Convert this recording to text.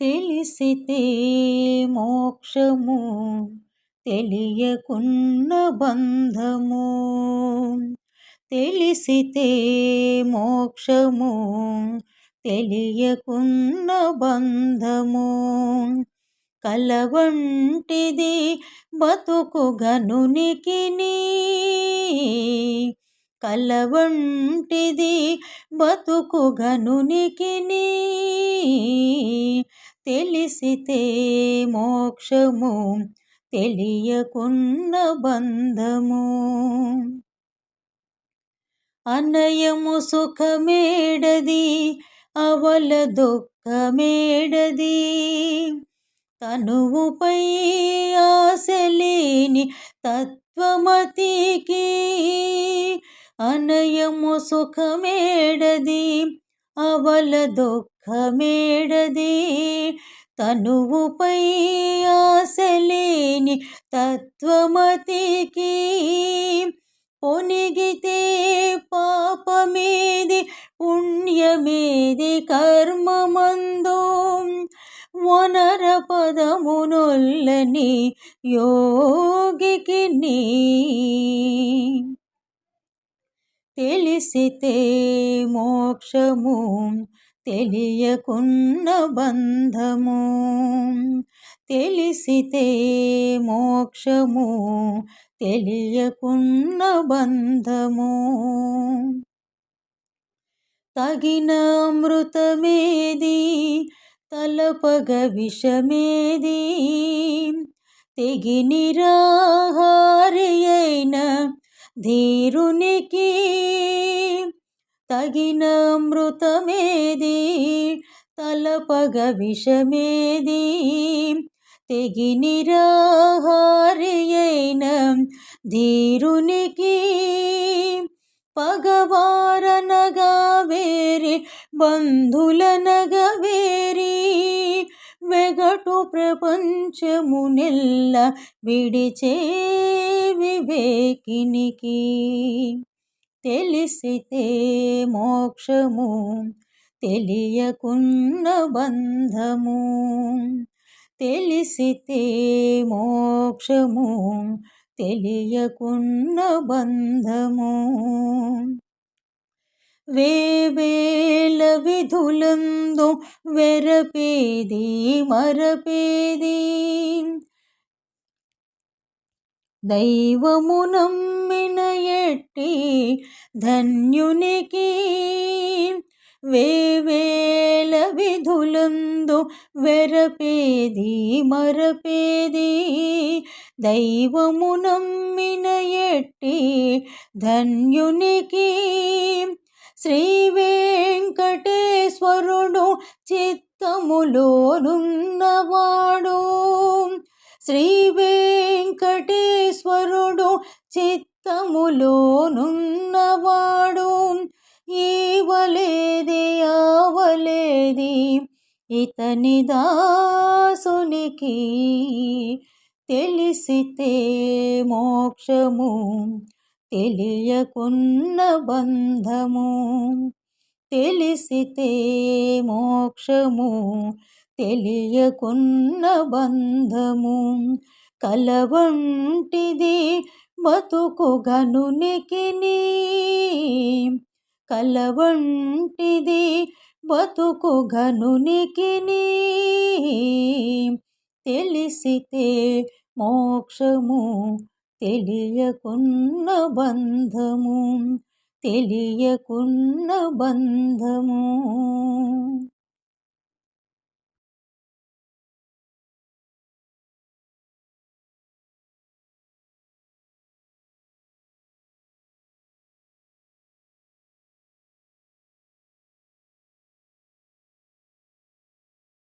తెలిసితే మోక్షము తెలియకున్న బంధము. తెలిసితే మోక్షము తెలియకున్న బంధము. కలవంటిది బతుకు గనునికి కలవంటిది బతుకు గనునికి తెలిసితే మోక్షము తెలియకున్న బంధము. అనయము సుఖమేడది అవల దుఃఖమేడది. తనువుపై ఆశలేని తత్వమతికి అనయము సుఖమేడది అవల దుఃఖమేడది తనువుపై ఆశలేని తత్వమతికి పొనిగితే పాపమేది పుణ్యమేది కర్మమందో వనర పదమునొల్లని యోగికి తెలిసితే మోక్షము తెలియకున్న బంధము. తెలిసితే మోక్షము తెలియకున్న బంధము. తగిన అమృతమేది తలపగ విషమేది. తెగి నిరాహారి అయిన ధీరునికి తగిన అమృతమేది? తలపగ విషమేది? తెగి నిరాహారియైన ధీరునికి పగవారనగా వేరి బంధులనగా వేరి అటు ప్రపంచమునెల్ల విడిచే వివేకినికి. తెలిసితే మోక్షము తెలియకున్న బంధము. తెలిసితే మోక్షము తెలియకున్న బంధము. వేవేల విధులందు వెరపేది మరపేది. దైవము నమ్మిన ఎట్టి ధన్యునికి వేవేల విధులందు వెరపేది మరపేది. శ్రీ వెంకటేశ్వరుడు చిత్తములోనున్నవాడు. శ్రీ వెంకటేశ్వరుడు చిత్తములోనున్నవాడు. ఈవలేది ఆవలేది ఇతని దాసునికి తెలిసితే మోక్షము. తెలియకున్న బంధము తెలిసితే మోక్షము తెలియకున్న బంధము కలవంటిది బతుకు గనునికి కలవంటిది బతుకు గనునికి తెలిసితే మోక్షము తెలియకున్న బంధము తెలియకున్న బంధము.